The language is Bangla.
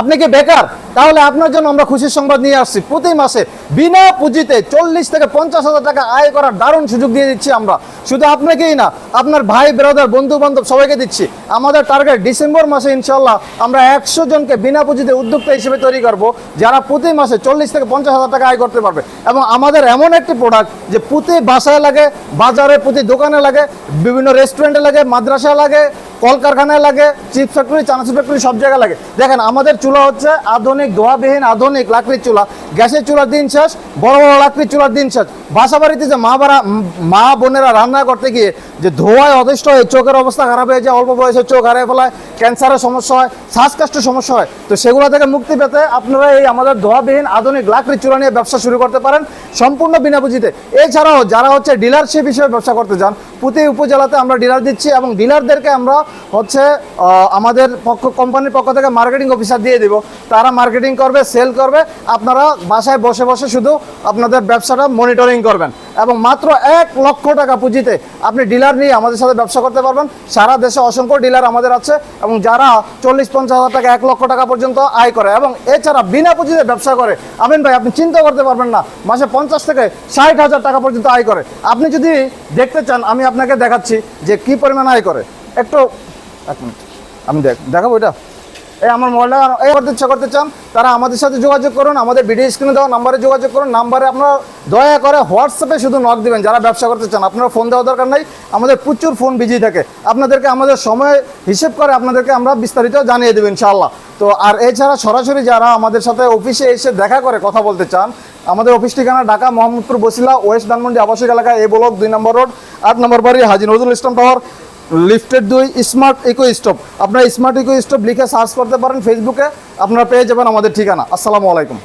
আপনি কি বেকার? তাহলে আপনার জন্য আমরা খুশির সংবাদ নিয়ে আসছি। প্রতি মাসে বিনা পুঁজিতে চল্লিশ থেকে পঞ্চাশ হাজার টাকা আয় করার দারুণ সুযোগ দিয়ে দিচ্ছি আমরা। শুধু আপনাকেই না, আপনার ভাই ব্রাদার বন্ধু বান্ধব সবাইকে দিচ্ছি। আমাদের টার্গেট ডিসেম্বর মাসে ইনশাল্লাহ আমরা একশো জনকে বিনা পুঁজিতে উদ্যোক্তা হিসেবে তৈরি করব, যারা প্রতি মাসে চল্লিশ থেকে পঞ্চাশ হাজার টাকা আয় করতে পারবে। এবং আমাদের এমন একটি প্রোডাক্ট যে প্রতি বাসায় লাগে, বাজারে, প্রতি দোকানে লাগে, বিভিন্ন রেস্টুরেন্টে লাগে, মাদ্রাসায় লাগে কলকারখানায় লাগে চিপ ফ্যাক্টরি চানাচুর ফ্যাক্টরি সব জায়গায় লাগে। দেখেন, আমাদের চুলা হচ্ছে আধুনিক, ধোয়াবিহীন, আধুনিক লাকড়ির চুলা। গ্যাসের চুলার দিন শেষ, বড় বড় লাকড়ির চুলার দিন শেষ। বাসা বাড়িতে যে মা বাড়া মা বোনেরা রান্না করতে গিয়ে যে ধোয়ায় অদৃষ্ট হয়ে চোখের অবস্থা খারাপ হয়ে যায়, অল্প বয়সে চোখ হারিয়ে ফেলায়, ক্যান্সারের সমস্যা হয়, শ্বাসকষ্টের সমস্যা হয়। তো সেগুলো থেকে মুক্তি পেতে আপনারা এই আমাদের ধোয়াবিহীন, আধুনিক লাকড়ির চুলা নিয়ে ব্যবসা শুরু করতে পারেন সম্পূর্ণ বিনা পুঁজিতে। এছাড়াও যারা হচ্ছে ডিলারশিপ হিসেবে ব্যবসা করতে চান প্রতি উপজেলাতে আমরা ডিলার দিচ্ছি এবং ডিলারদেরকে আমরা হচ্ছে আমাদের পক্ষ, কোম্পানির পক্ষ থেকে মার্কেটিং অফিসার দিয়ে দিব। তারা মার্কেটিং করবে সেল করবে, আপনারা বাসায় বসে বসে শুধু আপনাদের ব্যবসাটা মনিটরিং করবেন। এবং মাত্র এক লক্ষ টাকা পুঁজিতে আপনি ডিলার নিয়ে আমাদের সাথে ব্যবসা করতে পারবেন। সারা দেশে অসংখ্য ডিলার আমাদের আছে এবং যারা চল্লিশ পঞ্চাশ হাজার টাকা এক লক্ষ টাকা পর্যন্ত আয় করে। এবং এছাড়া বিনা পুঁজিতে ব্যবসা করে। আমিন ভাই, আপনি চিন্তা করতে পারবেন না, মাসে পঞ্চাশ থেকে ষাট হাজার টাকা পর্যন্ত আয় করে। আপনি যদি দেখতে চান, আমি আপনাকে দেখাচ্ছি যে কি পরিমাণ আয় করে। একটু, এক মিনিট। আমি দেখ, দেখাবো এটা? এই আমার মোবাইলটা, এই করতে ইচ্ছা করতে চান, তারা আমাদের সাথে যোগাযোগ করুন, আমাদের ভিডিও স্ক্রিনে দেওয়া নাম্বারে যোগাযোগ করুন, নাম্বারে আপনারা দয়া করে হোয়াটসঅ্যাপে শুধু নক দিবেন, যারা ব্যবসা করতে চান। আপনারা ফোন দেওয়া দরকার নাই, আমাদের প্রচুর ফোন বিজি থাকে। আপনাদেরকে আমাদের সময় হিসেব করে আপনাদেরকে আমরা বিস্তারিত জানিয়ে দেবো ইনশাআল্লাহ। তো, আর এছাড়া সরাসরি যারা আমাদের সাথে অফিসে এসে দেখা করে, কথা বলতে চান, আমাদের অফিস ঠিকানা ঢাকা, মোহাম্মদপুর, বসিলা, ওয়েস্ট ধানমন্ডি, আবাসিক এলাকা, এ ব্লক দুই নম্বর রোড, আট নম্বর বাড়ি, হাজি নজরুল ইসলাম টাওয়ার। লিফটেড দুই স্মার্ট ইকো স্টপ। আপনারা স্মার্ট ইকো স্টপ লিখে সার্চ করতে পারেন ফেসবুকে আপনারা পেয়ে যাবেন আমাদের ঠিকানা। আসসালামু আলাইকুম।